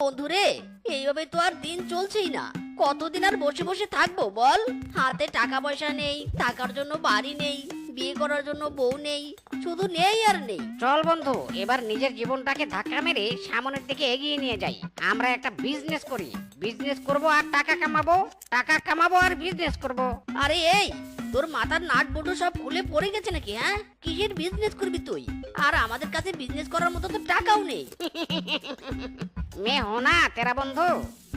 বন্ধুরে এইভাবে তো আর দিন চলছেই না। কতদিন আর বসে বসে থাকব বল? হাতে টাকা পয়সা নেই থাকার জন্য বাড়ি নেই বিয়ে করার জন্য বউ নেই শুধু নেই আর নেই। চল বন্ধু এবার নিজের জীবনটাকে ধাক্কা মেরে সামনের দিকে এগিয়ে নিয়ে যাই। আমরা একটা বিজনেস করি। বিজনেস করব আর টাকা কামাবো টাকা কামাবো আর বিজনেস করব। আরে এই তোর মাথার নাট বটু সব খুলে পড়ে গেছে নাকি হ্যাঁ? কিসের বিজনেস করবি তুই? আর আমাদের কাছে বিজনেস করার মতো তো টাকাও নেই। মে হো না তেরা বন্ধু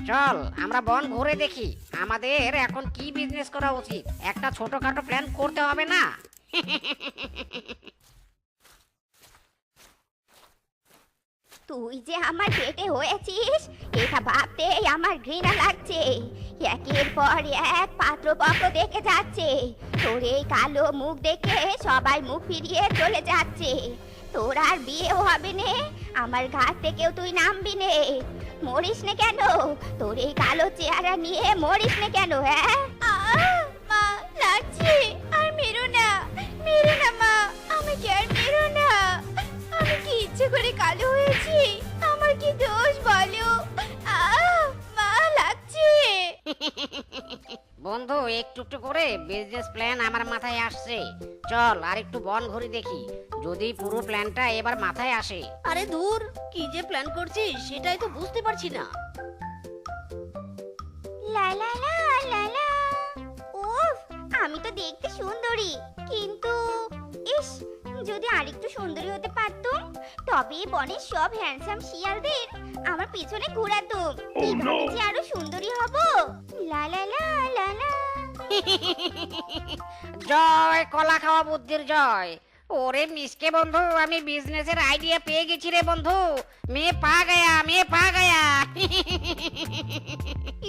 চল আমরা বন ঘুরে দেখি আমাদের এখন কি বিজনেস করা উচিত? একটা ছোটখাটো প্ল্যান করতে হবে না? তুই যে আমার পেটে হয়েছিস এটা ভাবতেই আমার ঘৃণা লাগছে। একের পর এক পাত্রপক্ষ দেখে যাচ্ছে। তোর এই কালো মুখ দেখে সবাই মুখ ফিরিয়ে চলে যাচ্ছে। তোর আর বিয়েও হবে নে, আমার ঘাট থেকেও তুই নামবি নে। মরিস নে কেন? তোর এই কালো চেহারা নিয়ে মরিস নে কেন হ্যাঁ? বন্ধু একটু একটু করে বিজনেস প্ল্যান আমার মাথায় আসছে। চল আর একটু বন ঘুরে দেখি। যদি পুরো প্ল্যানটা এবার মাথায় আসে। আরে দূর কি যে প্ল্যান করছিস সেটাই তো বুঝতে পারছি না। লা লা লা লা লা। উফ আমি তো দেখতে সুন্দরী কিন্তু ইস যদি আরেকটু সুন্দরী হতে পারতুম তবে এই বনের সব হ্যান্ডসাম শিয়ালদের আমার পিছনে ঘোরাতুম। কীভাবে যে আরও সুন্দরী হব। লা লা লা। জয় কলা খাওয়া বুদ্ধির জয়। ওরে মিসকে বন্ধু আমি বিজনেসের আইডিয়া পেয়ে গেছি রে বন্ধু। মেয়ে পা গয়া মেয়ে পা গয়া।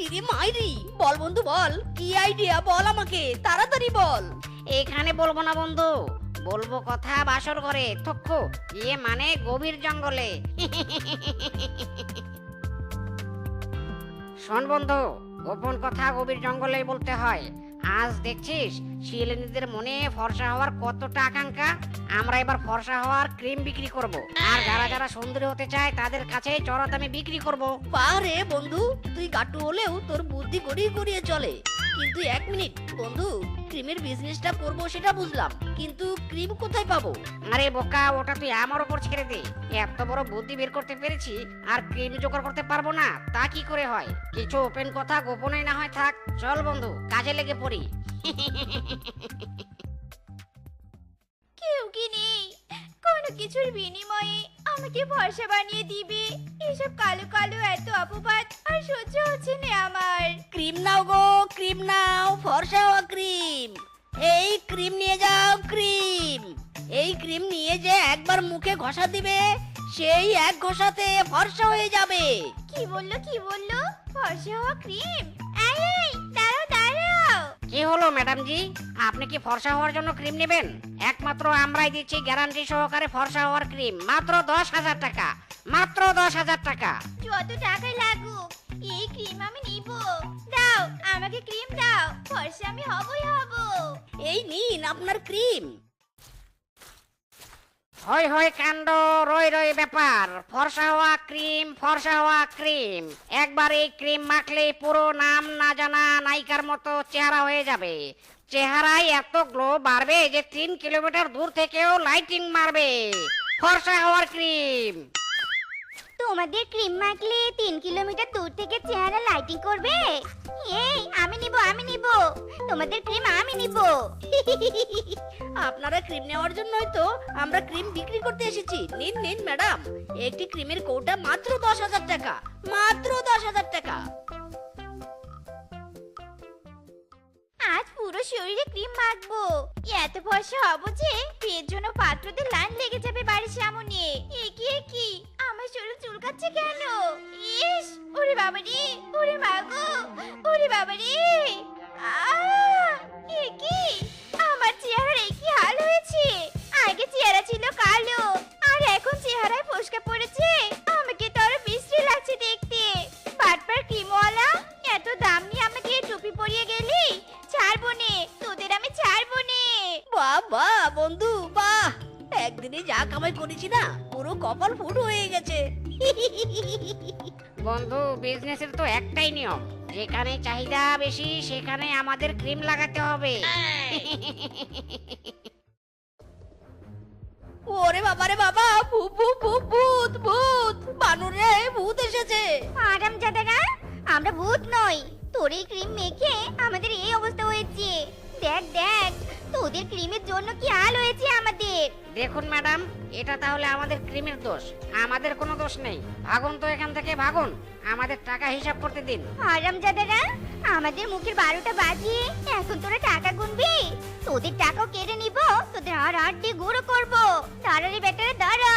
ইরে মাইরি বল বন্ধু বল কি আইডিয়া বল আমাকে তাড়াতাড়ি বল। এখানে বলব না বন্ধু বলব কথা বাসর ঘরে থক্কু। ইয়ে মানে গভীর জঙ্গলে। শোন বন্ধু গোপন কথা গভীর জঙ্গলে বলতে হয়। আজ দেখছিস শিলিনীদের মনে ফর্সা হওয়ার কতটা আকাঙ্ক্ষা? আমরা এবার ফর্সা হওয়ার ক্রিম বিক্রি করব। আর যারা যারা সুন্দরী হতে চায় তাদের কাছে চড়া দামে বিক্রি করব। পারে বন্ধু তুই গাট্টু হলেও তোর বুদ্ধি গড়িয়ে গড়িয়ে চলে। কিন্তু এক মিনিট বন্ধু ক্রিমের বিজনেসটা করব সেটা বুঝলাম কিন্তু ক্রিম কোথায় পাবো? আরে বোকা ওটা তুই আমার উপর ছেড়ে দে। এত বড় বুদ্ধি বের করতে পেরেছি আর ক্রিম জোগাড় করতে পারব না তা কি করে হয়? কিছু ওপেন কথা গোপনে না হয় থাক। চল বন্ধু কাজে লেগে পড়ি। কেউ কি নেই? কোনো কিছুর বিনিময়ে আমাকে ভরসা বানিয়ে দিবে। এসব কালো কালো এত অপবাদ আর সহ্য হচ্ছে না আমার। ক্রিম নাও গো ক্রিম নাও ফর্সা হওয়া ক্রিম। এই ক্রিম নিয়ে যাও ক্রিম। এই ক্রিম নিয়ে যে একবার মুখে ঘষা দিবে সেই এক ঘষাতে ফর্সা হয়ে যাবে। কি বলল কি বলল? ফর্সা হওয়া ক্রিম? হলো ম্যাডাম জি আপনি কি ফর্সা হওয়ার জন্য ক্রিম নেবেন? একমাত্র আমরাই দিচ্ছি গ্যারান্টি সহকারে ফর্সা হওয়ার ক্রিম। মাত্র দশ হাজার টাকা। মাত্র দশ হাজার টাকা। যত টাকাই লাগুক এই ক্রিম আমি নিব। দাও আমাকে ক্রিম দাও। ফর্সা আমি হবই হব। এই নিন আপনার ক্রিম। হয় হয় কাণ্ড রয় রই ব্যাপার ফর্সা হওয়া ক্রিম ফর্সা হওয়া ক্রিম একবার এই ক্রিম মাখলে পুরো নাম না জানা নায়িকার মতো চেহারা হয়ে যাবে। চেহারায় এত গ্লো বাড়বে যে তিন কিলোমিটার দূর থেকেও লাইটিং মারবে ফর্সা হওয়ার ক্রিম তোমাদের ক্রিম মাখলে তিন কিলোমিটার দূর থেকে চেহারা লাইটিং করবে? এই আমি নিব আমি নিব। তোমাদের ক্রিম আমি নিব। আপনারা ক্রিম নেওয়ার জন্যই তো আমরা ক্রিম বিক্রি করতে এসেছি। নিন নিন ম্যাডাম একটি ক্রিমের কৌটা মাত্র দশ হাজার টাকা। মাত্র দশ হাজার টাকা। আজ পুরো শরীরে ক্রিম মাখবো। এত ফর্সা হব যে বিয়ের জন্য পাত্রদের লাইন লেগে যাবে বাড়ির সামনে। একি একি আমার শরীর চুলকাচ্ছে কেন? ইস, ওরে বাবা রে, ওরে মা গো, ওরে বাবা রে। একি আমার চেহারার একই হাল হয়েছে? আগে চেহারা ছিল কালো, আর এখন চেহারায় ফসকা পড়েছে। আমাকে তো আরও বিশ্রী লাগছে দেখতে। বাটপার ক্রিমওয়ালা, এত দাম নিয়ে আমাকে টুপি পরিয়ে গেলি? ছাড়বো নে তোদের আমি ছাড়বো নে বাহ, বন্ধু, বাহ। একদিনে যা কামাই করেছি না পুরো কপাল ফুট হয়ে গেছে। বন্ধু বিজনেসের তো একটাই নিয়ম। যেখানে চাহিদা বেশি সেখানে আমাদের ক্রিম লাগাতে হবে। ওরে বাবা রে বাবা ভূত ভূত ভূত ভূত ভূত ভূত এসেছে। আরাম জাদারা আমরা ভূত নই। তোর এই ক্রিম মেখে আমাদের এই অবস্থা হয়েছে। দেখ দেখ তোদের ক্রিমের জন্য কি হাল হয়েছে আমাদের? দেখুন ম্যাডাম এটা তাহলে আমাদের ক্রিমের দোষ। আমাদের কোনো দোষ নেই। ভাগুন তো এখান থেকে ভাগুন। আমাদের টাকা হিসাব করতে দিন। আরামজাদারা আমাদের মুখের বারোটা বাজিয়ে এখন তোরা টাকা গুনবি? তোদের টাকাও কেড়ে নিব তোদের আর আট দিয়ে গুঁড়ো করব। রে বেটারা দাঁড়া।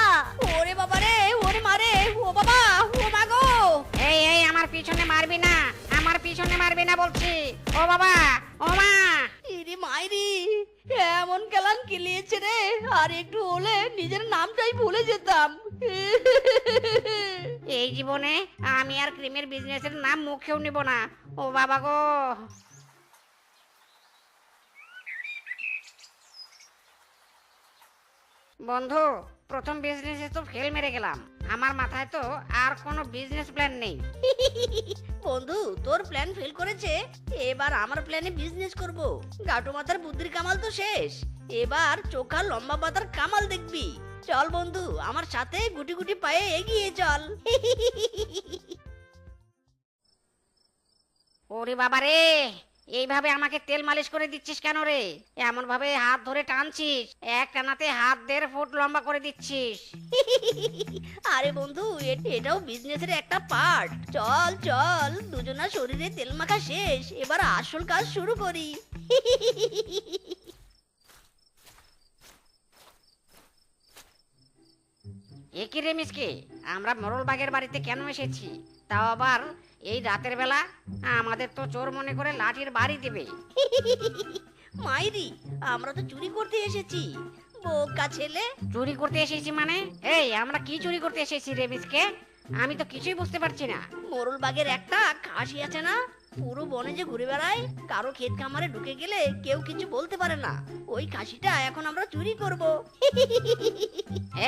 ওরে বাবা রে ওরে মারে ও বাবা ও মাগো এই এই আমার পিছনে মারবি না আমার পিছনে মারবি না বলছি। ও বাবা ও মা। এমন কেলান কিলিয়েছে রে। আর একটু হলে নিজের নামটাই ভুলে যেতাম। এই জীবনে আমি আর ক্রিমের বিজনেসের নাম মুখেও নিব না। ও বাবা গো। বন্ধু, প্রথম বিজনেসে তো ফেল মেরে গেলাম। আমার মাথায় তো আর কোনো বিজনেস প্ল্যান নেই। বন্ধু তোর প্ল্যান ফেল করেছে এবার আমার প্ল্যানে বিজনেস করব। গাটু মাথার বুদ্ধির কামাল তো শেষ। এবার চোখা লম্বা পাতার কামাল দেখবি। চল বন্ধু আমার সাথে গুটি গুটি পায়ে এগিয়ে চল। ওরে বাবা রে এইভাবে আমাকে তেল মালিশ করে দিচ্ছিস কেন রে? এমন ভাবে হাত ধরে টানছিস এক টানাতে হাত দেড় ফুট লম্বা করে দিচ্ছিস। আরে বন্ধু এটাও বিজনেসের একটা পার্ট চল চল দুজনা শরীরে তেল মাখা শেষ এবার আসল কাজ শুরু করি। একই রে মিসকে? আমরা মোরলবাগের বাড়িতে কেন এসেছি? তাও আবার এই রাতের বেলা আমাদের তো চোর মনে করে লাঠির বাড়ি দেবে। মাইরি আমরা তো চুরি করতে এসেছি। বোকা ছেলে। চুরি করতে এসেছি মানে? এই আমরা কি চুরি করতে এসেছি রেবিসকে আমি তো কিছুই বুঝতে পারছি না। মোরল বাগের একটা খাসি আছে না? পুরো বনে যে ঘুরে বেড়ায় কারও ক্ষেত খামারে ঢুকে গেলে কেউ কিছু বলতে পারে না। ওই খাসিটা এখন আমরা চুরি করব।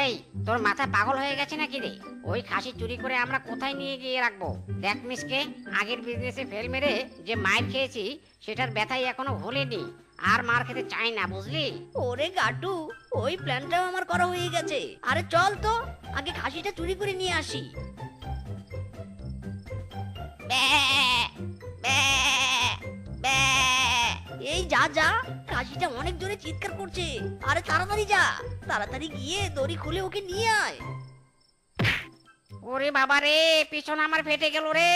এই তোর মাথা পাগল হয়ে গেছে নাকি রে? ওই খাসি চুরি করে আমরা কোথায় নিয়ে গিয়ে রাখব? দেখ মিসকে আগের বিজনেসে ফেল মেরে যে মাইর খেয়েছি সেটার ব্যথাই এখনও ভুলিনি আর মার খেতে চাই না বুঝলি? ওরে গাটু ওই প্ল্যানটাও আমার করা হয়ে গেছে। আরে চল তো আগে খাসিটা চুরি করে নিয়ে আসি। এই যা যা। খাসিটা অনেক জোরে চিৎকার করছে। আরে তাড়াতাড়ি যা। তাড়াতাড়ি গিয়ে দড়ি খুলে ওকে নিয়ে আয়। ওরে বাবা রে পিছন আমার ফেটে গেল রে।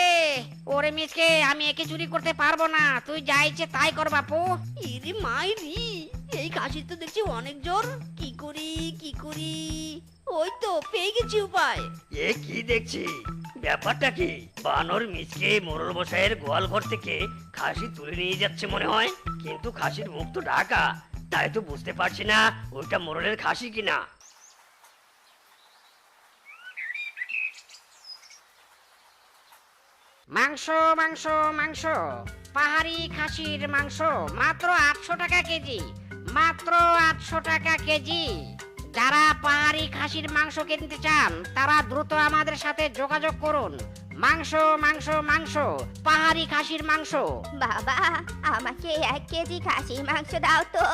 ওরে মিসকে আমি একে চুরি করতে পারব না। তুই যা ইচ্ছে তাই কর বাপু। ইরে মাইরি এই খাসির তো দেখছি অনেক জোর। কি করি কি করি? ওই তো পেয়ে গেছি উপায়। এ কি দেখছি? ব্যাপারটা কি? বানর মিচকে মোরল বসাইয়ের গোয়াল ঘর থেকে খাসি তুলে নিয়ে যাচ্ছে মনে হয়। কিন্তু খাসির মুখ তো ঢাকা। তাই তো বুঝতে পারছি না ওইটা মোরলের খাসি কিনা। মাংস মাংস মাংস। পাহাড়ি খাসির মাংস। মাত্র আটশো টাকা কেজি। মাত্র আটশো টাকা কেজি। যারা পাহাড়ি খাসির মাংস কিনতে চান তারা দ্রুত আমাদের সাথে যোগাযোগ করুন। মাংস মাংস মাংস পাহাড়ি খাসির মাংস। বাবা আমাকে এক কেজি খাসির মাংস দাও তো।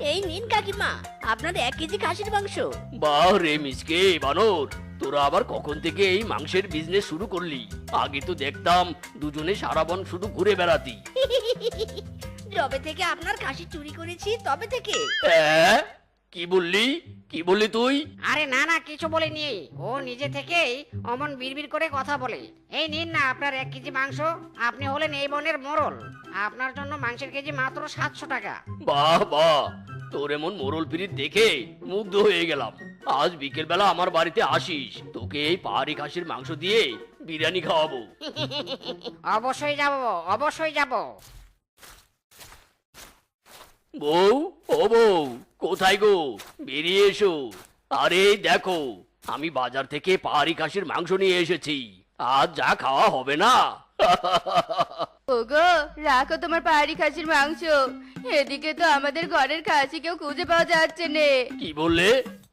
এই নিন কাকিমা আপনার এক কেজি খাসির মাংস। বাহ রে মিসকে বানর। তোরা আবার কখন থেকে এই মাংসের বিজনেস শুরু করলি? আগে তো দেখতাম দুজনে সারা বন শুধু ঘুরে বেড়াতি। যবে থেকে আপনার খাসি চুরি করেছি তবে থেকে। অ্যাঁ? কি বললি? কি বললি তুই? আরে না না কিছু বলিনি। ও নিজে থেকেই অমন বিড়বিড় করে কথা বলে। এই নিন না আপনার এক কেজি মাংস। আপনি হলেন এই বনের মোরল। আপনার জন্য মাংসের কেজি মাত্র সাতশো টাকা। বাহ বাহ। তোর এমন মোরল পিরিত দেখে মুগ্ধ হয়ে গেলাম। আজ বিকেল বেলা আমার বাড়িতে আসিস। তোকে এই পাহাড়ি খাসির মাংস দিয়ে বিরিয়ানি খাওয়াবো। অবশ্যই যাব অবশ্যই যাব। বউ ও বউ কোথায় গো? বেরিয়ে এসো। আরে দেখো আমি বাজার থেকে পাহাড়ি খাসির মাংস নিয়ে এসেছি। আজ যা খাওয়া হবে না। ওগো রাখো তোমার পাহাড়ি খাসির মাংস। এদিকে তো আমাদের ঘরের খাসি কেউ খুঁজে পাওয়া যাচ্ছে নে। কি বললে?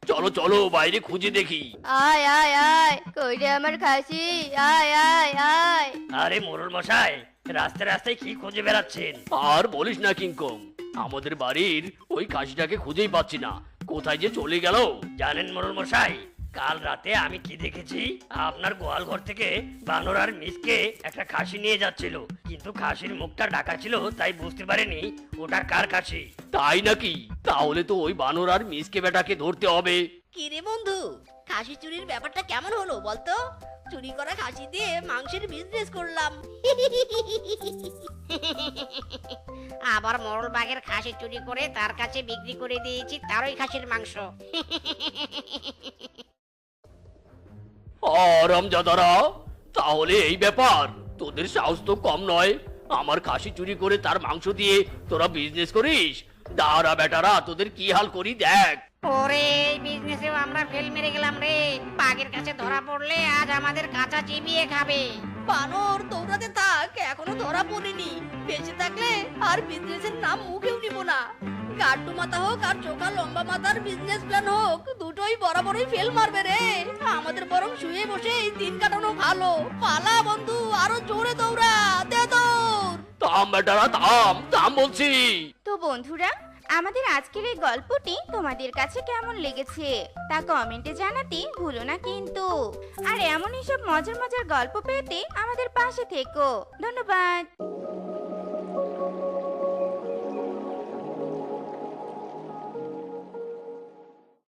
চলো চলো বাইরে খুঁজে দেখি। আয় আয় আয় কই রে আমার খাসি আয় আয় আয়। আরে মোরল মশাই রাস্তায় রাস্তায় কি খুঁজে বেড়াচ্ছেন? আর বলিস না কিংকং আমাদের বাড়ির ওই খাসিটাকে খুঁজেই পাচ্ছি না। কোথায় যে চলে গেল জানেন মোরল মশাই? কাল রাতে আমি কি দেখেছি? আপনার গোয়াল ঘর থেকে বানর আর মিসকে একটা খাসি নিয়ে যাচ্ছিল। কিন্তু খাসির মুখটা ঢাকা ছিল তাই বুঝতে পারেনি ওটা কার খাসি। তাই নাকি? তাহলে তো ওই বানর আর মিসকে বেটাকে ধরতে হবে। কি রে বন্ধু? খাসি চুরির ব্যাপারটা কেমন হলো বলতো? চুরি করা খাসি দিয়ে মাংসের বিজনেস করলাম। আবার মোরল বাঘের খাসি চুরি করে তার কাছে বিক্রি করে দিয়েছি তারই খাসির মাংস। আরামজাদারা তাহলে এই ব্যাপার। তোদের সাহস তো কম নয়। আমার খাসি চুরি করে তার মাংস দিয়ে তোরা বিজনেস করিস। দাঁড়া বেটারা তোদের কি হাল করি দেখ। ওরে এই বিজনেসেও আমরা ফেল মেরে গেলাম রে। বাঘের কাছে ধরা পড়লে আজ আমাদের কাঁচা চিবিয়ে খাবে। বানর দৌড়াতে থাক এখনও ধরা পড়েনি। বেঁচে থাকলে আর বিজনেসের নাম মুখেও নিব না। গাড্ডু মাথা হোক আর চোখা লম্বা মাথার বিজনেস প্ল্যান হোক দুটোই বরাবরই ফেল মারবে রে। আমাদের বরং শুয়ে বসে এই দিন কাটানো ভালো। পালা বন্ধু আরও জোরে দৌড়া দে দৌড়। থাম বেটারা থাম থাম বলছি। তো বন্ধুরা আমাদের আজকের এই গল্পটি তোমাদের কাছে কেমন লেগেছে তা কমেন্টে জানাতে ভুলো না কিন্তু। আর এমনই সব মজার মজার গল্প পেতে আমাদের পাশে থেকো। ধন্যবাদ।